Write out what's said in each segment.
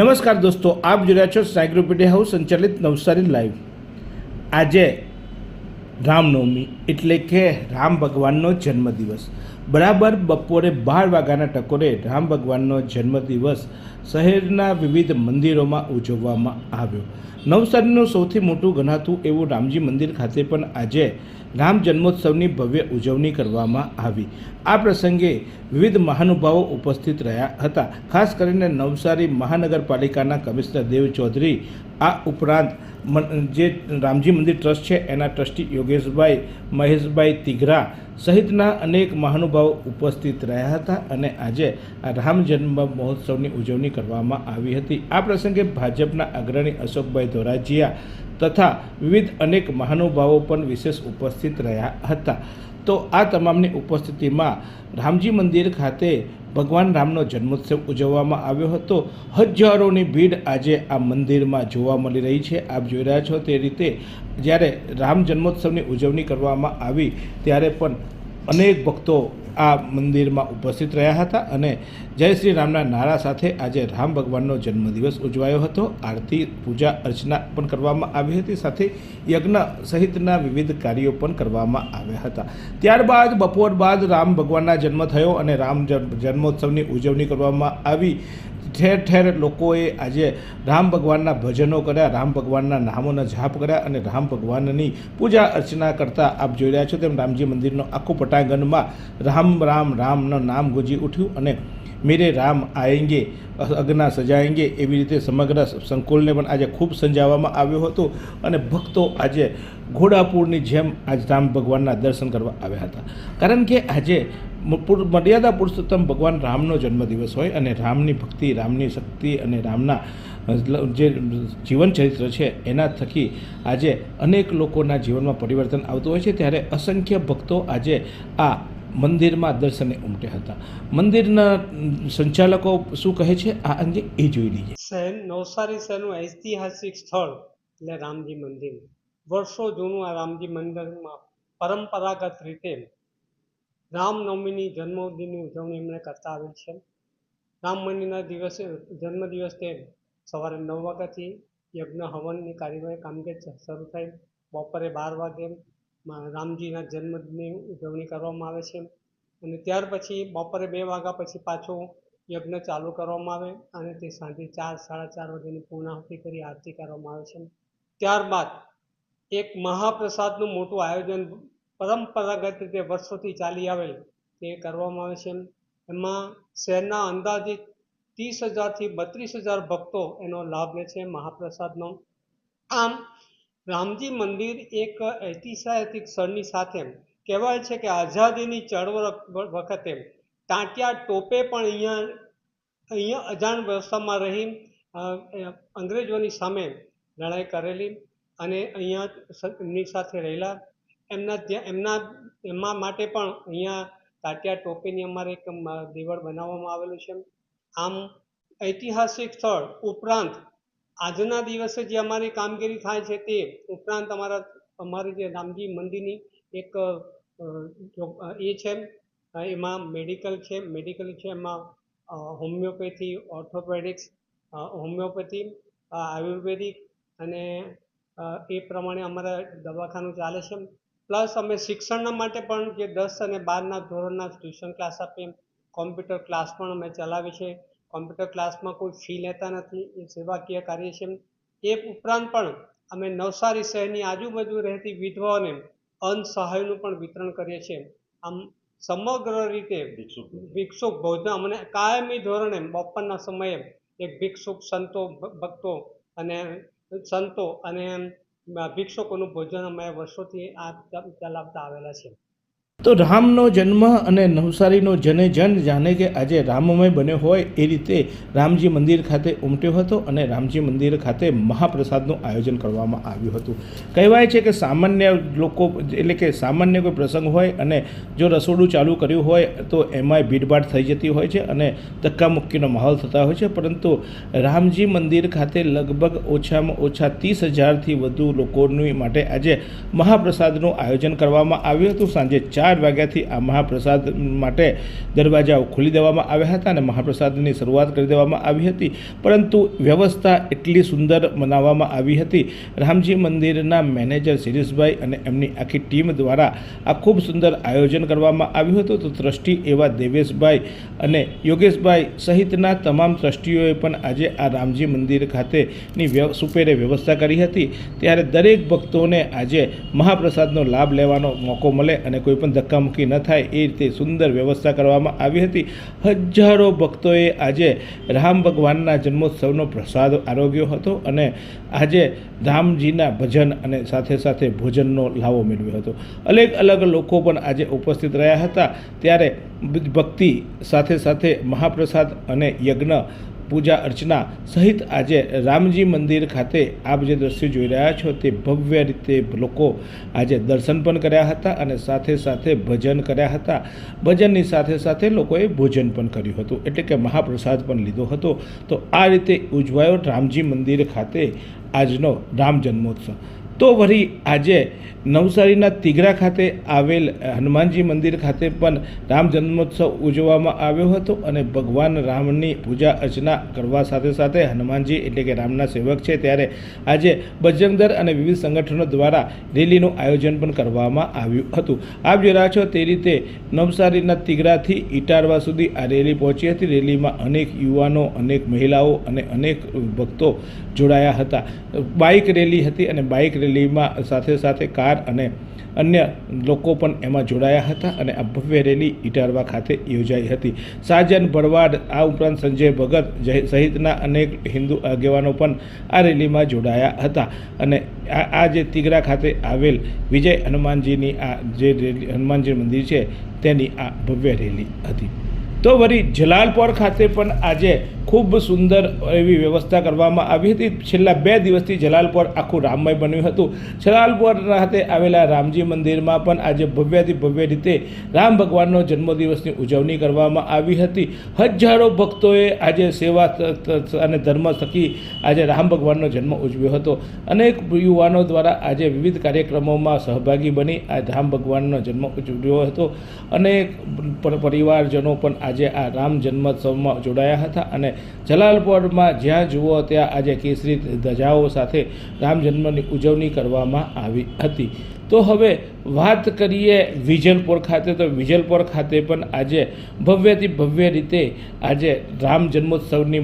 નમસ્કાર દોસ્તો, આપ જોઈ રહ્યા છો સાયક્રોપીડિયા હાઉસ સંચાલિત નવસારી લાઈવ. આજે રામનવમી એટલે કે રામ ભગવાનનો જન્મદિવસ. બરાબર બપોરે બાર વાગ્યાના ટકોરે રામ ભગવાનનો જન્મદિવસ શહેરના વિવિધ મંદિરોમાં ઉજવવામાં આવ્યો. નવસારીનું સૌથી મોટું ગણાતું એવું રામજી મંદિર ખાતે પણ આજે રામ જન્મોત્સવની ભવ્ય ઉજવણી કરવામાં આવી. આ પ્રસંગે વિવિધ મહાનુભાવો ઉપસ્થિત રહ્યા હતા. ખાસ કરીને નવસારી મહાનગરપાલિકાના કમિશનર દેવ ચૌધરી, આ ઉપરાંત જે રામજી મંદિર ટ્રસ્ટ છે, એના ટ્રસ્ટી યોગેશભાઈ, મહેશભાઈ તિઘરા સહિતના અનેક મહાનુભાવો ઉપસ્થિત રહ્યા હતા અને આજે આ રામ જન્મ મહોત્સવની ઉજવણી કરવામાં આવી હતી. આ પ્રસંગે ભાજપના અગ્રણી અશોકભાઈ ધોરાજીયા તથા વિવિધ અનેક મહાનુભાવો પણ વિશેષ ઉપસ્થિત રહ્યા હતા. તો આ તમામની ઉપસ્થિતિમાં રામજી મંદિર ખાતે ભગવાન રામનો જન્મોત્સવ ઉજવવામાં આવ્યો હતો. હજારોની ભીડ આજે આ મંદિરમાં જોવા મળી રહી છે. આપ જોઈ રહ્યા છો તે રીતે જ્યારે રામ જન્મોત્સવની ઉજવણી કરવામાં આવી, ત્યારે પણ અનેક ભક્તો આ મંદિરમાં ઉપસ્થિત રહ્યા હતા અને જય શ્રી રામના નારા સાથે આજે રામ ભગવાનનો જન્મદિવસ ઉજવાયો હતો. આરતી, પૂજા, અર્ચના પણ કરવામાં આવી હતી. સાથે યજ્ઞ સહિતના વિવિધ કાર્યો પણ કરવામાં આવ્યા હતા. ત્યારબાદ બપોર બાદ રામ ભગવાનના જન્મ થયો અને રામ જન્મ- જન્મોત્સવની ઉજવણી કરવામાં આવી. ઠેર ઠેર લોકોએ આજે રામ ભગવાનના ભજનો કર્યા, રામ ભગવાનના નામોના જાપ કર્યા અને રામ ભગવાનની પૂજા અર્ચના કરતા આપ જોઈ રહ્યા છો તેમ રામજી મંદિરનો આખું પટાંગણમાં રામ રામ રામનું નામ ગુંજી ઉઠ્યું અને મેરે રામ આએંગે અગના સજાએંગે એવી રીતે સમગ્ર સંકુલને પણ આજે ખૂબ સંજાવવામાં આવ્યો હતો અને ભક્તો આજે ઘોડાપુરની જેમ આજ રામ ભગવાનના દર્શન કરવા આવ્યા હતા કારણ કે આજે મર્યાદા પુરુષોત્તમ ભગવાન રામનો જન્મદિવસ હોય અને રામની ભક્તિ રામની શક્તિ અને રામના જે જીવન ચરિત્ર છે એના થકી આજે અનેક લોકોના જીવનમાં પરિવર્તન આવતું હોય છે. ત્યારે અસંખ્ય ભક્તો આજે આ મંદિરમાં દર્શને ઉમટ્યા હતા. મંદિરના સંચાલકો શું કહે છે? આ અંગે એ જોઈ લઈએ. શહેર નવસારી શહેરનું ઐતિહાસિક સ્થળ એટલે રામજી મંદિર. વર્ષો જૂનું આ રામજી મંદિરમાં પરંપરાગત રીતે રામનવમીની જન્મદિનની ઉજવણી એમણે કરતા આવેલ છે. રામ મંદિરના દિવસે, જન્મદિવસ સવારે નવ વાગ્યાથી યજ્ઞ હવનની કાર્યવાહી કામગીરી શરૂ થઈ. બપોરે બાર વાગે રામજીના જન્મની ઉજવણી કરવામાં આવે છે. અને ત્યાર પછી બપોરે બે વાગ્યા પછી પાછું યજ્ઞ ચાલુ કરવામાં આવે અને તે સાંજે ચાર, સાડા ચાર વાગ્યાની પૂર્ણાહુતિ કરી આરતી કરવામાં આવે છે. ત્યારબાદ એક મહાપ્રસાદનું મોટું આયોજન પરંપરાગત રીતે વર્ષોથી ચાલી આવેલ તે કરવામાં આવે છે. એમાં શહેરના અંદાજિત ત્રીસ હજારથી બત્રીસ હજાર ભક્તો એનો લાભ લે છે મહાપ્રસાદનો. આમ રામજી મંદિર એક ઐતિહાસિક સ્થળની સાથે કહેવાય છે કે આઝાદીની ચળવળ વખતે ટાંટિયા ટોપે પણ અહીંયા અહીંયા અજાણ વ્યવસ્થામાં રહી અંગ્રેજોની સામે લડાઈ કરેલી અને અહીંયા એમની સાથે રહેલા. એમના ત્યાં એમના એમના માટે પણ અહીંયા ટાટિયા ટોપીની અમારે એક દેવળ બનાવવામાં આવેલું છે આમ ઐતિહાસિક સ્થળ ઉપરાંત આજના દિવસે જે અમારી કામગીરી થાય છે તે ઉપરાંત અમારા અમારી જે રામજી મંદિરની એક એ છે એમાં મેડિકલ છે. મેડિકલ છે એમાં હોમિયોપેથી, ઓર્થોપેડિક્સ હોમિયોપેથી આયુર્વેદિક અને એ પ્રમાણે અમારા દવાખાનું ચાલે છે. પ્લસ અમે શિક્ષણના માટે પણ જે દસ અને બારના ધોરણના ટ્યુશન ક્લાસ આપીએ કોમ્પ્યુટર ક્લાસ પણ અમે ચલાવીએ છીએ. કોમ્પ્યુટર ક્લાસમાં કોઈ ફી લેતા નથી એ સેવાકીય કાર્ય છે એ ઉપરાંત પણ અમે નવસારી શહેરની આજુબાજુ રહેતી વિધવાઓને અન્ન સહાયનું પણ વિતરણ કરીએ છીએ. આમ સમગ્ર રીતે ભિક્ષુક ભોજન. અમને કાયમી ધોરણે બપોરના સમયે એક ભિક્ષુક સંતો ભક્તો અને સંતો અને ભિક્ષુકોનું ભોજન અમે વર્ષોથી આ ચલાવતા આવેલા છે તો રામનો જન્મ અને નવસારીનો જને જન જાણે કે આજે રામમય બન્યો હોય એ રીતે રામજી મંદિર ખાતે ઉમટ્યો હતો અને રામજી મંદિર ખાતે મહાપ્રસાદનું આયોજન કરવામાં આવ્યું હતું. કહેવાય છે કે સામાન્ય લોકો એટલે કે સામાન્ય કોઈ પ્રસંગ હોય અને જો રસોડું ચાલુ કર્યું હોય તો એમાંય ભીડભાડ થઈ જતી હોય છે અને ધક્કામુક્કીનો માહોલ થતા હોય છે. પરંતુ રામજી મંદિર ખાતે લગભગ ઓછામાં ઓછા ત્રીસ હજારથી વધુ લોકોની માટે આજે મહાપ્રસાદનું આયોજન કરવામાં આવ્યું હતું. સાંજે ચાર બાર વાગ્યાથી આ મહાપ્રસાદ માટે દરવાજાઓ ખોલી દેવામાં આવ્યા હતા અને મહાપ્રસાદની શરૂઆત કરી દેવામાં આવી હતી. પરંતુ વ્યવસ્થા એટલી સુંદર બનાવવામાં આવી હતી. રામજી મંદિરના મેનેજર શિરીષભાઈ અને એમની આખી ટીમ દ્વારા આ ખૂબ સુંદર આયોજન કરવામાં આવ્યું હતું. તો ટ્રસ્ટી એવા દેવેશભાઈ અને યોગેશભાઈ સહિતના તમામ ટ્રસ્ટીઓએ પણ આજે આ રામજી મંદિર ખાતેની સુપેરે વ્યવસ્થા કરી હતી. ત્યારે દરેક ભક્તોને આજે મહાપ્રસાદનો લાભ લેવાનો મોકો મળે અને કોઈ પણ ધક્કામુક્કી ન થાય એ રીતે સુંદર વ્યવસ્થા કરવામાં આવી હતી. હજારો ભક્તોએ આજે રામ ભગવાનના જન્મોત્સવનો પ્રસાદ આરોગ્યો હતો અને આજે રામજીના ભજન અને સાથે સાથે ભોજનનો લાવો મેળવ્યો હતો. અલગ અલગ લોકો પણ આજે ઉપસ્થિત રહ્યા હતા. ત્યારે ભક્તિ સાથે સાથે મહાપ્રસાદ અને યજ્ઞ પૂજા અર્ચના સહિત આજે રામજી મંદિર ખાતે આપ જે દ્રશ્ય જોઈ રહ્યા છો તે ભવ્ય રીતે લોકો આજે દર્શન પણ કર્યા હતા અને સાથે સાથે ભજન કર્યા હતા. ભજનની સાથે સાથે લોકોએ ભોજન પણ કર્યું હતું. એટલે કે મહાપ્રસાદ પણ લીધો હતો. તો આ રીતે ઉજવાયો રામજી મંદિર ખાતે આજનો રામ જન્મોત્સવ. તો વળી આજે નવસારીના તિગરા ખાતે આવેલ હનુમાનજી મંદિર ખાતે પણ રામ જન્મોત્સવ ઉજવવામાં આવ્યો હતો અને ભગવાન રામની પૂજા અર્ચના કરવા સાથે સાથે હનુમાનજી એટલે કે રામના સેવક છે ત્યારે આજે બજરંગદર અને વિવિધ સંગઠનો દ્વારા રેલીનું આયોજન પણ કરવામાં આવ્યું હતું. આપ રહ્યા છો તે રીતે નવસારીના તિગરાથી ઇટારવા સુધી આ રેલી પહોંચી હતી. રેલીમાં અનેક યુવાનો, અનેક મહિલાઓ અને અનેક ભક્તો જોડાયા હતા. બાઇક રેલી હતી અને બાઇક રેલીમાં સાથે સાથે કાર અને અન્ય લોકો પણ એમાં જોડાયા હતા અને આ ભવ્ય રેલી ઇટારવા ખાતે યોજાઈ હતી. સાજન ભરવાડ આ ઉપરાંત સંજય ભગત સહિતના અનેક હિન્દુ આગેવાનો પણ આ રેલીમાં જોડાયા હતા અને આ જે તિગરા ખાતે આવેલ વિજય હનુમાનજીની આ જે રેલી, હનુમાનજી મંદિર છે તેની આ ભવ્ય રેલી હતી. તો વળી જલાલપોર ખાતે પણ આજે ખૂબ સુંદર એવી વ્યવસ્થા કરવામાં આવી હતી. છેલ્લા બે દિવસથી જલાલપોર આખું રામમય બન્યું હતું. જલાલપોર ખાતે આવેલા રામજી મંદિરમાં પણ આજે ભવ્યથી ભવ્ય રીતે રામ ભગવાનનો જન્મદિવસની ઉજવણી કરવામાં આવી હતી. હજારો ભક્તોએ આજે સેવા અને ધર્મ થકી આજે રામ ભગવાનનો જન્મ ઉજવ્યો હતો. અનેક યુવાનો દ્વારા આજે વિવિધ કાર્યક્રમોમાં સહભાગી બની આ રામ ભગવાનનો જન્મ ઉજવ્યો હતો. અનેક પર- પરિવારજનો પણ આજે આ રામ જન્મોત્સવમાં જોડાયા હતા અને જલાલપોરમાં જ્યાં જુઓ ત્યાં આજે કેસરી ધજાઓ સાથે રામ જન્મની ઉજવણી કરવામાં આવી હતી. તો હવે વાત કરીએ વિજલપોર ખાતે, તો વિજલપોર ખાતે પણ આજે ભવ્યથી ભવ્ય રીતે આજે રામ જન્મોત્સવની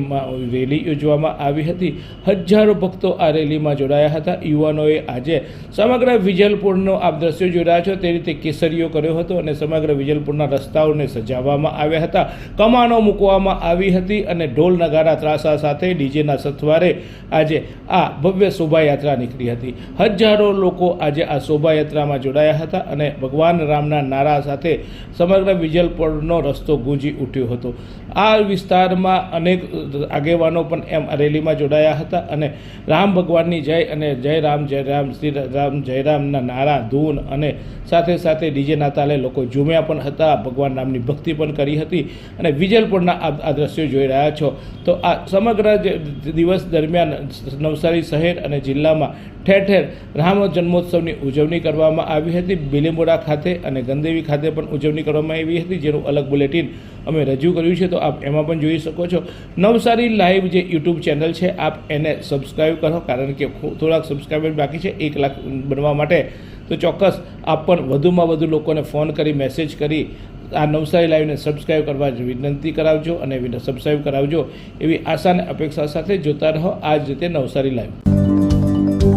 રેલી યોજવામાં આવી હતી. હજારો ભક્તો આ રેલીમાં જોડાયા હતા. યુવાનોએ આજે સમગ્ર વિજલપુરનો આપ દ્રશ્યો રહ્યા છો. તે રીતે કેસરીઓ કર્યો હતો અને સમગ્ર વિજલપુરના રસ્તાઓને સજાવવામાં આવ્યા હતા. કમાનો મૂકવામાં આવી હતી અને ઢોલ નગારા ત્રાસા સાથે ડીજેના સથવારે આજે આ ભવ્ય શોભાયાત્રા નીકળી હતી. હજારો લોકો આજે આ શોભાયાત્રામાં જોડાયા હતા અને ભગવાન રામના નારા સાથે સમગ્ર વિજલપોળનો રસ્તો ગુંજી ઉઠ્યો હતો. આ વિસ્તારમાં અનેક આગેવાનો પણ એમ રેલીમાં જોડાયા હતા અને રામ ભગવાનની જય અને જય રામ જય રામ, શ્રી રામ, જય રામના નારા, ધૂન અને સાથે સાથે ડીજેના તાલે લોકો ઝૂમ્યા પણ હતા. ભગવાન રામની ભક્તિ પણ કરી હતી અને વિજલપોળના આ દ્રશ્યો જોઈ રહ્યા છો. તો આ સમગ્ર દિવસ દરમિયાન નવસારી શહેર અને જિલ્લામાં ઠેર ઠેર રામ જન્મોત્સવની ઉજવણી કરવામાં આવી હતી બિલીમોરા ખાતે અને ગંદેવી ખાતે પણ ઉજવણી કરવામાં આવી હતી, જેનું અલગ બુલેટિન અમે રજૂ કર્યું છે. તો આપ એમાં પણ જોઈ શકો છો. નવસારી લાઈવ જે યુટ્યુબ ચેનલ છે, આપ એને સબસ્ક્રાઈબ કરો, કારણ કે થોડાક સબસ્ક્રાઈબર બાકી છે, એક લાખ બનવા માટે. તો ચોક્કસ આપ પણ વધુમાં વધુ લોકોને ફોન કરી મેસેજ કરી, આ નવસારી લાઈવને સબસ્ક્રાઈબ કરવા વિનંતી કરાવજો અને સબસ્ક્રાઈબ કરાવજો એવી આશા અને અપેક્ષા સાથે જોતા રહો આ જ રીતે નવસારી લાઈવ.